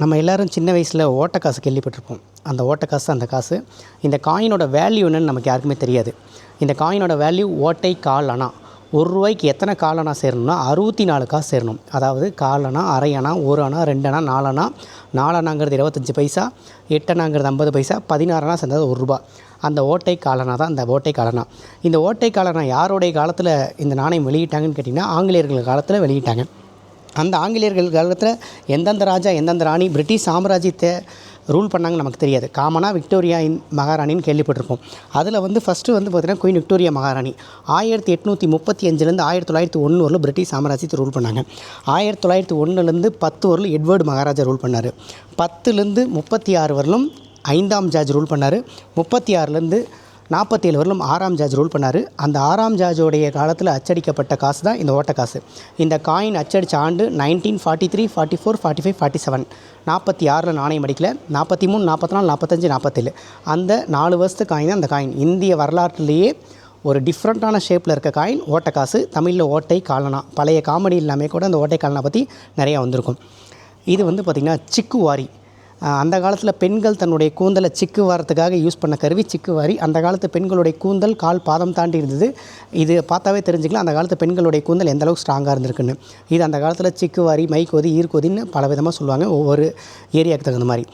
நம்ம எல்லாரும் சின்ன வயசில் ஓட்டை காசு கேள்விப்பட்டிருப்போம். அந்த ஓட்டை காசு அந்த காசு. இந்த காயினோட வேல்யூ என்னன்னு நமக்கு யாருக்குமே தெரியாது. இந்த காயினோட வேல்யூ ஓட்டை கால் அணா. ஒரு ரூபாய்க்கு எத்தனை காலனா சேரணும்னா அறுபத்தி நாலு காசு சேரணும். அதாவது காலனா அரை அணா ஒரு அணா ரெண்டு அணா நாலு அணா. நாலு அணாங்கிறது இருபத்தஞ்சி பைசா எட்டு அணாங்கிறது ஐம்பது பைசா பதினாறு அணா சேர்ந்தது ஒரு ரூபா. அந்த ஓட்டை காலனா தான் அந்த ஓட்டை காலனா இந்த ஓட்டை காலனா யாருடைய காலத்தில் இந்த நாணயம் வெளியிட்டாங்கன்னு கேட்டிங்கன்னா ஆங்கிலேயர்கள் காலத்தில் வெளியிட்டாங்க. அந்த ஆங்கிலேயர்கள் காலத்தில் எந்தெந்த ராஜா எந்தெந்த ராணி பிரிட்டிஷ் சாம்ராஜ்யத்தை ரூல் பண்ணாங்கன்னு நமக்கு தெரியாது. காமனாக விக்டோரியா இன் மகாராணின்னு கேள்விப்பட்டிருப்போம். அதில் வந்து ஃபஸ்ட்டு வந்து பார்த்திங்கன்னா குயின் விக்டோரியா மகாராணி. ஆயிரத்தி எட்நூற்றி முப்பத்தி அஞ்சுலேருந்து ஆயிரத்தி தொள்ளாயிரத்தி ஒன்று வரலும் பிரிட்டிஷ் சாம்ராஜ்யத்தை ரூல் பண்ணாங்க. ஆயிரத்தி தொள்ளாயிரத்தி ஒன்றுலேருந்து பத்து வரலும் எட்வர்டு மகாராஜா ரூல் பண்ணார். பத்துலேருந்து முப்பத்தி ஆறு வரலும் ஐந்தாம் ஜார்ஜ் ரூல் பண்ணார். முப்பத்தி ஆறுலேருந்து நாற்பத்தேழு வரலும் ஆறாம் ஜார்ஜ் ரூல் பண்ணார். அந்த ஆறாம் ஜார்ஜோடைய காலத்தில் அச்சடிக்கப்பட்ட காசு தான் இந்த ஓட்ட காசு. இந்த காயின் அச்சடித்த ஆண்டு nineteen forty three forty four forty five forty seven நாற்பத்தி ஆறில் நாணயம் அடிக்கல. நாற்பத்தி மூணு நாற்பத்தி நாலு நாற்பத்தஞ்சு நாற்பத்தேழு. அந்த நாலு வருஷத்து காயின் தான் அந்த காயின் இந்திய வரலாற்றுலேயே ஒரு டிஃப்ரெண்ட்டான ஷேப்பில் இருக்க காயின் ஓட்டை காசு. தமிழில் ஓட்டை காலனா. பழைய காமெடி எல்லாமே கூட அந்த ஓட்டை காலனா பற்றி நிறையா வந்திருக்கும். இது வந்து பார்த்திங்கன்னா சிக்குவாரி. வாரி அந்த காலத்தில் பெண்கள் தன்னுடைய கூந்தலை சிக்கு வாரத்துக்காக யூஸ் பண்ண கருவி சிக்கு வாரி. அந்த காலத்து பெண்களுடைய கூந்தல் கால் பாதம் தாண்டி இருந்தது. இது பார்த்தாவே தெரிஞ்சுக்கலாம். அந்த காலத்து பெண்களுடைய கூந்தல் எந்த அளவுக்கு ஸ்ட்ராங்காக இருந்திருக்குன்னு. இது அந்த காலத்தில் சிக்கு வாரி மைக்கோதி ஈர்க்கோதின்னு பல விதமாக சொல்லுவாங்க. ஒவ்வொரு ஏரியாவுக்கு தகுந்த மாதிரி.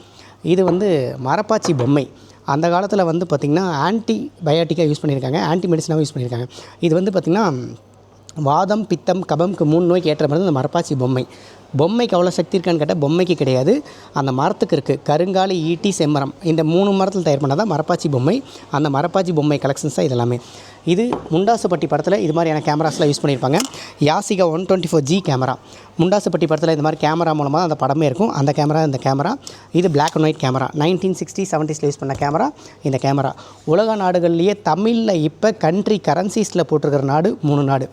இது வந்து மரப்பாச்சி பொம்மை. அந்த காலத்தில் வந்து பார்த்திங்கன்னா ஆன்டி பயோட்டிக்காக யூஸ் பண்ணியிருக்காங்க ஆன்டி மெடிசனாகவும் யூஸ் பண்ணியிருக்காங்க இது வந்து பார்த்திங்கன்னா வாதம் பித்தம் கபம்க்கு மூணு நோய்க்கு ஏற்ற மாதிரி இந்த மரப்பாச்சி பொம்மை. பொம்மைக்கு அவ்வளோ சக்தி இருக்கான்னு கேட்டால் பொம்மைக்கு கிடையாது. அந்த மரத்துக்கு இருக்குது கருங்காலி ஈட்டி செம்மரம். இந்த மூணு மரத்தில் தயார் பண்ணால் தான் மரப்பாச்சி பொம்மை. அந்த மரப்பாச்சி பொம்மை கலெக்ஷன்ஸ் தான் இதெல்லாமே. இது முண்டாசுப்பட்டி படத்தில் இது மாதிரியான கேமராஸ்லாம் யூஸ் பண்ணியிருப்பாங்க Yashica one twenty four G camera Mundasupatti படத்தில் இந்த மாதிரி கேமரா மூலமாக தான் அந்த படமே இருக்கும். அந்த கேமரா இந்த கேமரா இது black and white camera nineteen sixty செவன்ட்டீஸில் use பண்ண கேமரா இந்த கேமரா உலக நாடுகள்லேயே தமிழில் இப்போ கண்ட்ரி கரன்சிஸில் போட்டிருக்கிற நாடு மூணு நாடு.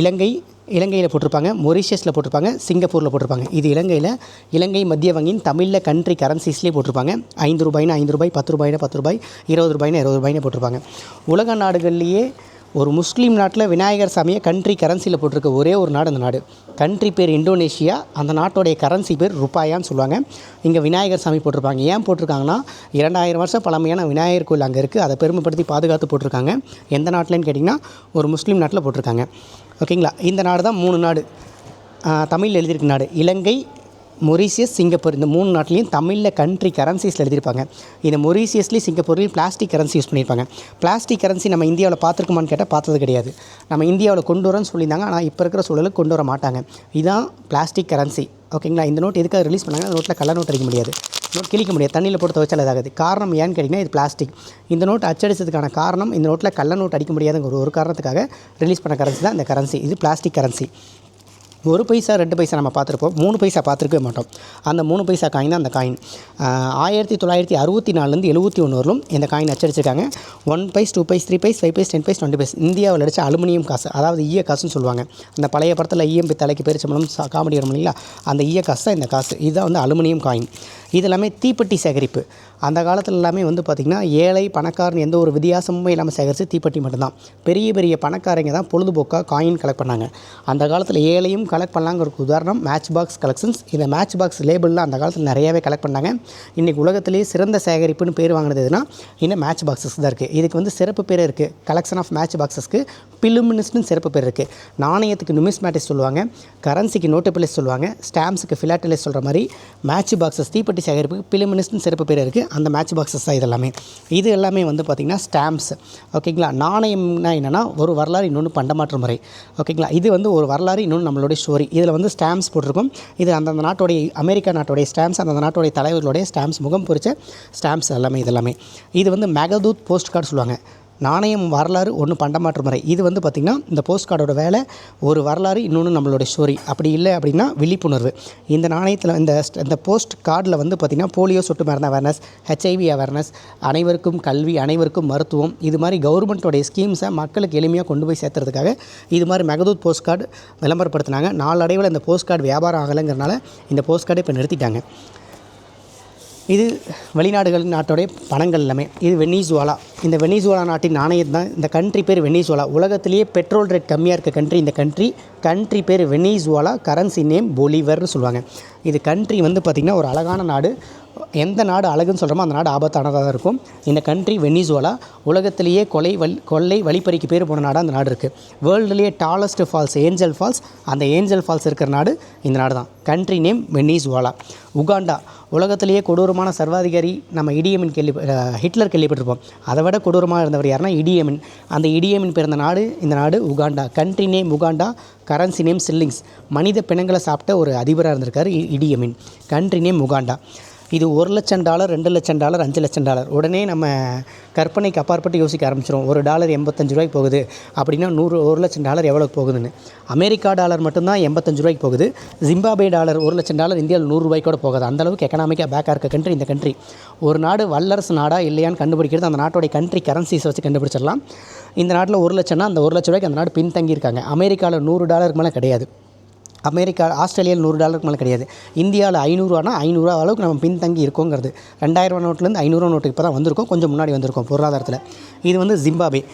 இலங்கை இலங்கையில் போட்டிருப்பாங்க மொரிஷியஸில் போட்டிருப்பாங்க சிங்கப்பூரில் போட்டிருப்பாங்க. இது இலங்கையில் இலங்கை மத்திய வங்கியின் தமிழில் கண்ட்ரி கரன்சிஸ்லேயே போட்டிருப்பாங்க. ஐந்து ரூபாய்னா ஐந்து ரூபாய் பத்து ரூபாய்னா பத்து ரூபாய் இருபது ரூபாய்னா இருபது ரூபாய்னு போட்டிருப்பாங்க. உலக நாடுகள்லேயே ஒரு முஸ்லீம் நாட்டில் விநாயகர் சாமியை கண்ட்ரி கரன்சியில் போட்டிருக்க ஒரே ஒரு நாடு அந்த நாடு. கண்ட்ரி பேர் இந்தோனேஷியா அந்த நாட்டோடைய கரன்சி பேர் ருப்பாயான்னு சொல்லுவாங்க. இங்கே விநாயகர் சாமி போட்டிருப்பாங்க. ஏன் போட்டிருக்காங்கன்னா இரண்டாயிரம் வருஷம் பழமையான விநாயகர் கோயில் அங்கே இருக்குது அதை பெருமைப்படுத்தி பாதுகாத்து போட்டிருக்காங்க. எந்த நாட்டிலன்னு கேட்டிங்கன்னா ஒரு முஸ்லீம் நாட்டில் போட்டிருக்காங்க. ஓகேங்களா? இந்த நாடு தான் மூணு நாடு. தமிழில் எழுதியிருக்க நாடு. Ilangai Mauritius Singapore. இந்த மூணு நாட்டிலையும் தமிழில் கண்ட்ரி கரன்சிஸில் எழுதியிருப்பாங்க. இந்த மொரீசியஸ்லேயும் சிங்கப்பூர்லேயும் பிளாஸ்டிக் கரன்சி யூஸ் பண்ணியிருப்பாங்க. பிளாஸ்டிக் கரன்சி நம்ம இந்தியாவில் பார்த்துருக்கோமான்னு கேட்டால் பார்த்தது கிடையாது. நம்ம இந்தியாவில் கொண்டு வரோன்னு சொல்லியிருந்தாங்க. ஆனால் இப்போ இருக்கிற சூழலுக்கு கொண்டு வர மாட்டாங்க. இதுதான் பிளாஸ்டிக் கரன்சி ஓகேங்களா? இந்த நோட் எதுக்காக ரிலீஸ் பண்ணாங்க? நோட்டில் கள்ள நோட் அடிக்க முடியாது. நோட் கிழிக்க முடியாது. தண்ணியில் போட்டு துவைச்சால் இதாகுது காரணம் ஏன்னு கேட்டிங்கன்னா இது பிளாஸ்டிக் இந்த நோட் அச்சடிச்சதுக்கான காரணம் இந்த நோட்டில் கள்ள நோட் அடிக்க முடியாதுங்கிற ஒரு காரணத்துக்காக ரிலீஸ் பண்ண கரன்சி தான் இந்த கரன்சி இது பிளாஸ்டிக் கரன்சி ஒரு பைசா ரெண்டு பைசா நம்ம பார்த்துருப்போம். மூணு பைசா பார்த்துருக்கவே மாட்டோம். அந்த மூணு பைசா காயின் தான் அந்த காயின் ஆயிரத்தி தொள்ளாயிரத்தி அறுபத்தி நாலுலேருந்து எழுபத்தி ஒன்று வரலும் இந்த coin அச்சடிச்சிருக்காங்க. One paise two paise three paise five paise ten paise twenty paise இந்தியாவில் அடித்த அலுமினியம் காசு அதாவது ஈய காசுன்னு சொல்லுவாங்க. அந்த பழைய படத்தில் ஈயம் தலைக்கு பேரிச்சம்பளம் காமெடி வரும் இல்லைங்களா? அந்த ஈய காசு தான் இந்த காசு. இதுதான் வந்து அலுமினியம் காயின் இது எல்லாமே தீப்பெட்டி சேகரிப்பு. அந்த காலத்தில் எல்லாமே வந்து பார்த்திங்கன்னா ஏழை பணக்காரன் எந்த ஒரு வித்தியாசமுமே இல்லாமல் சேகரித்து தீப்பெட்டி மட்டும்தான். பெரிய பெரிய பணக்காரங்க தான் பொழுதுபோக்காக காயின் கலெக்ட் பண்ணாங்க. அந்த காலத்தில் ஏழையும் கலெக்ட் பண்ணலாங்கிற உதாரணம் மேட்ச் பாக்ஸ் கலெக்ஷன்ஸ் இந்த மேட்ச் பாக்ஸ் லேபிளில் அந்த காலத்தில் நிறையாவே கலெக்ட் பண்ணாங்க. இன்றைக்கி உலகத்திலேயே சிறந்த சேகரிப்புன்னு பேர் வாங்கினது எதுனா இந்த மேட்ச் பாக்ஸஸ் தான் இருக்குது இதுக்கு வந்து சிறப்பு பேர் இருக்குது கலெக்ஷன் ஆஃப் மேட்ச் பாக்ஸஸ்க்கு பிலுமினிஸ்ட்னு சிறப்பு பேர் இருக்குது நாணயத்துக்கு நுமிஸ்மேட்டிஸ் சொல்லுவாங்க. கரன்சிக்கு நோட்டு பிளேஸ் சொல்லுவாங்க. ஸ்டாம்ப்ஸுக்கு ஃபிலாட்டிலே சொல்கிற மாதிரி மேட்ச் பாக்ஸஸ் தீப்பெட்டி சேகரிப்புக்கு பிலிமினிஸ்ட்னு சிறப்பு பேர் இருக்குது அந்த மேட்ச் பாக்ஸஸ் தான் இதெல்லாமே. இது எல்லாமே வந்து பார்த்திங்கன்னா ஸ்டாம்ப்ஸ் ஓகேங்களா? நாணயம்னா என்னென்னா ஒரு வரலாறு இன்னொன்று பண்டமாற்று முறை. ஓகேங்களா? இது வந்து ஒரு வரலாறு இன்னொன்று நம்மளுடைய ஸ்டோரி இதில் வந்து ஸ்டாம்ப்ஸ் போட்டிருக்கும். இது அந்தந்த நாட்டுடைய அமெரிக்கா நாட்டுடைய ஸ்டாம்ப்ஸ் அந்தந்த நாட்டுடைய தலைவர்களுடைய ஸ்டாம்ப்ஸ் முகம் பொறிச்ச ஸ்டாம்ப்ஸ் எல்லாமே இதெல்லாமே. இது வந்து மெகதூத் போஸ்ட் கார்டு சொல்லுவாங்க. நாணயம் வரலாறு ஒன்று பண்டமாற்று முறை இது வந்து பார்த்திங்கன்னா இந்த போஸ்ட் கார்டோட வேலை ஒரு வரலாறு இன்னொன்று நம்மளோட ஸ்டோரி அப்படி இல்லை அப்படின்னா விழிப்புணர்வு. இந்த நாணயத்தில் இந்த இந்த போஸ்ட் கார்டில் வந்து பார்த்திங்கன்னா போலியோ சொட்டு மருந்து அவேர்னஸ் ஹெச்ஐவி அவேர்னஸ் அனைவருக்கும் கல்வி அனைவருக்கும் மருத்துவம் இது மாதிரி கவர்மெண்ட்டோடைய ஸ்கீம்ஸை மக்களுக்கு எளிமையாக கொண்டு போய் சேர்த்துறதுக்காக இது மாதிரி மெகதூத் போஸ்ட் கார்டு விளம்பரப்படுத்தினாங்க. நாளடைவில் இந்த போஸ்ட் கார்டு வியாபாரம் ஆகலைங்கிறனால இந்த போஸ்ட் கார்டை இப்போ நிறுத்திட்டாங்க. இது வெளிநாடுகள் நாட்டோடைய பணங்கள் எல்லாமே. இது வெனிசுவாலா. இந்த வெனிசுவாலா நாட்டின் நாணயம் தான் இந்த கண்ட்ரி பேர் வெனிசுவாலா. உலகத்திலேயே பெட்ரோல் ரேட் கம்மியாக இருக்க கண்ட்ரி இந்த கண்ட்ரி கண்ட்ரி பேர் வெனிசுவாலா கரன்சி நேம் பொலிவர்னு சொல்லுவாங்க. இது கண்ட்ரி வந்து பார்த்திங்கன்னா ஒரு அழகான நாடு. எந்த நாடு அழகுன்னு சொல்கிறோமோ அந்த நாடு ஆபத்தானதாக தான் இருக்கும். இந்த கண்ட்ரி வெனிசுவலா உலகத்திலேயே கொலை வல் கொள்ளை வழிப்பறிக்கு பேர் போன நாடாக அந்த நாடு இருக்குது வேர்ல்டுலேயே டாலஸ்ட் ஃபால்ஸ் ஏஞ்சல் ஃபால்ஸ் அந்த ஏஞ்சல் ஃபால்ஸ் இருக்கிற நாடு இந்த நாடு தான். கண்ட்ரி நேம் வெனிசுவலா உகாண்டா உலகத்திலேயே கொடூரமான சர்வாதிகாரி நம்ம இடியமின் கேள்வி ஹிட்லர் கேள்விப்பட்டிருப்போம். அதை விட கொடூரமாக இருந்தவர் யாருன்னா இடியமின். அந்த இடியமின் பிறந்த நாடு இந்த நாடு Uganda. Country name Uganda currency name shillings மனித பிணங்களை சாப்பிட்ட ஒரு அதிபராக இருந்திருக்காரு இ- Idi Amin. Country name Uganda. இது ஒரு லட்சம் டாலர் ரெண்டு லட்சம் டாலர் அஞ்சு லட்சம் டாலர். உடனே நம்ம கற்பனைக்கு அப்பாற்பட்டு யோசிக்க ஆரம்பிச்சிடும் ஒரு டாலர் எண்பத்தஞ்சு ரூபாய்க்கு போகுது. அப்படின்னா நூறு ஒரு லட்சம் டாலர் எவ்வளோக்கு போகுதுன்னு. அமெரிக்கா டாலர் மட்டும்தான் எண்பத்தஞ்சு ரூபாய்க்கு போகுது. ஜிம்பாபே டாலர் ஒரு லட்சம் டாலர் இந்தியாவில் நூறுரூவாய்க்கு கூட போகாது. அந்தளவுக்கு எக்கனாமிக்காக பேக்காக இருக்க கண்ட்ரி இந்த கண்ட்ரி ஒரு நாடு வல்லரசு நாடா இல்லையான்னு கண்டுபிடிக்கிறது அந்த நாட்டோடைய கண்ட்ரி கரன்சிஸ் வச்சு கண்டுபிடிச்சிடலாம். இந்த நாட்டில் ஒரு லட்சம்னா அந்த ஒரு லட்ச ரூபாய்க்கு அந்த நாடு பின்தங்கியிருக்காங்க. அமெரிக்காவில் நூறு டாலருக்கு மேலே கிடையாது. அமெரிக்கா ஆஸ்திரேலியாவில் நூறு டாலருக்கு மேலே கிடையாது. இந்தியாவில் ஐநூறுரூவானா ஐநூறுரூவா அளவுக்கு நம்ம பின்தங்கி இருக்கோங்கிறது. ரெண்டாயிரரூவா நோட்லேருந்து ஐநூறுரூவா நோட்டுக்கு இப்போ தான் வந்திருக்கோம். கொஞ்சம் முன்னாடி வந்திருக்கோம் பொருளாதாரத்தில். இது வந்து ஜிம்பாபே.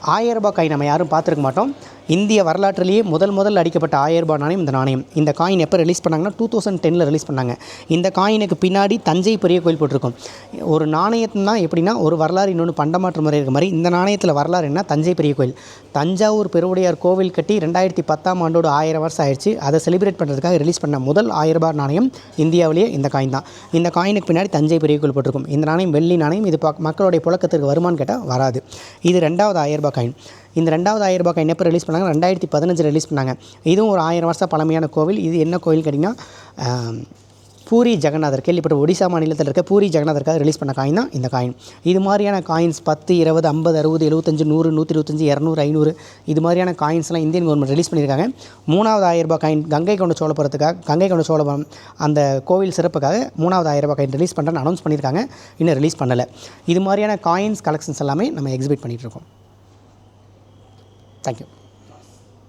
ஆயிரம் ரூபாய் நம்ம யாரும் பார்த்துருக்க மாட்டோம். இந்திய வரலாற்றிலேயே முதல் முதல் அடிக்கப்பட்ட ஆயிரம் ரூபாய் நாணயம் இந்த நாணயம். இந்த காயின் எப்போ ரிலீஸ் பண்ணாங்கன்னா டூ தௌசண்ட் டெனில் ரிலீஸ் பண்ணாங்க. இந்த காயினுக்கு பின்னாடி தஞ்சை பெரிய கோயில் போட்டிருக்கும். ஒரு நாணயத்துனா எப்படின்னா ஒரு வரலாறு இன்னொன்று பண்டமாற்று முறை இருக்க மாதிரி. இந்த நாணயத்தில் வரலாறு என்ன? தஞ்சை பெரிய கோயில். தஞ்சாவூர் பெருவுடையார் கோவில் கட்டி ரெண்டாயிரத்தி பத்தாம் ஆண்டோடு ஆயிரம் வருஷம் ஆயிடுச்சு. அதை செலிப்ரேட் பண்ணுறதுக்காக ரிலீஸ் பண்ண முதல் ஆயிரம் ரூபாய் நாணயம் இந்தியாவிலேயே இந்த காயின் தான். இந்த காயினுக்கு பின்னாடி தஞ்சை பெரிய கோயில் போட்டிருக்கும். இந்த நாணயம் வெள்ளி நாணயம். இது மக்களுடைய புழக்கத்திற்கு வருமானு கேட்டால் வராது. இது ரெண்டாவது ஆயிரம் ரூபாய் காயின் இந்த ரெண்டாவது ஆயிரம் ரூபாய் காயின் எப்போ ரிலீஸ் பண்ணாங்க? ரெண்டாயிரத்தி பதினஞ்சு ரிலீஸ் பண்ணாங்க. இதுவும் ஒரு ஆயிரம் வருஷம் பழமையான கோவில். இது என்ன கோவில் கேட்டிங்கன்னா பூரி ஜெகநாதர். கேள்விப்பட்ட ஒடிசா மாநிலத்தில் இருக்க பூரி ஜெகநாதருக்காக ரிலீஸ் பண்ண காயின் தான் இந்த காயின் இது மாதிரியான காயின்ஸ் பத்து இருபது ஐம்பது அறுபது எழுபத்தஞ்சு நூறு நூற்றி இருபத்தஞ்சி இரநூறு ஐநூறு இது மாதிரியான காயின்ஸ்லாம் இந்தியன் கவர்மெண்ட் ரிலீஸ் பண்ணியிருக்காங்க. மூணாவது ஆயிரம் ரூபாய் காயின் கங்கை கொண்ட சோழபுரத்துக்காக கங்கை கொண்ட சோழபுரம் அந்த கோவில் சிறப்புக்காக மூணாவது ஆயிரம் ரூபாய் காயின் ரிலீஸ் பண்ணுறேன்னு அனௌன்ஸ் பண்ணியிருக்காங்க. இன்னும் ரிலீஸ் பண்ணலை. இது மாதிரியான காயின்ஸ் கலெக்ஷன்ஸ் எல்லாமே நம்ம எக்ஸிபிட் பண்ணிகிட்ருக்கோம் தேங்க்யூ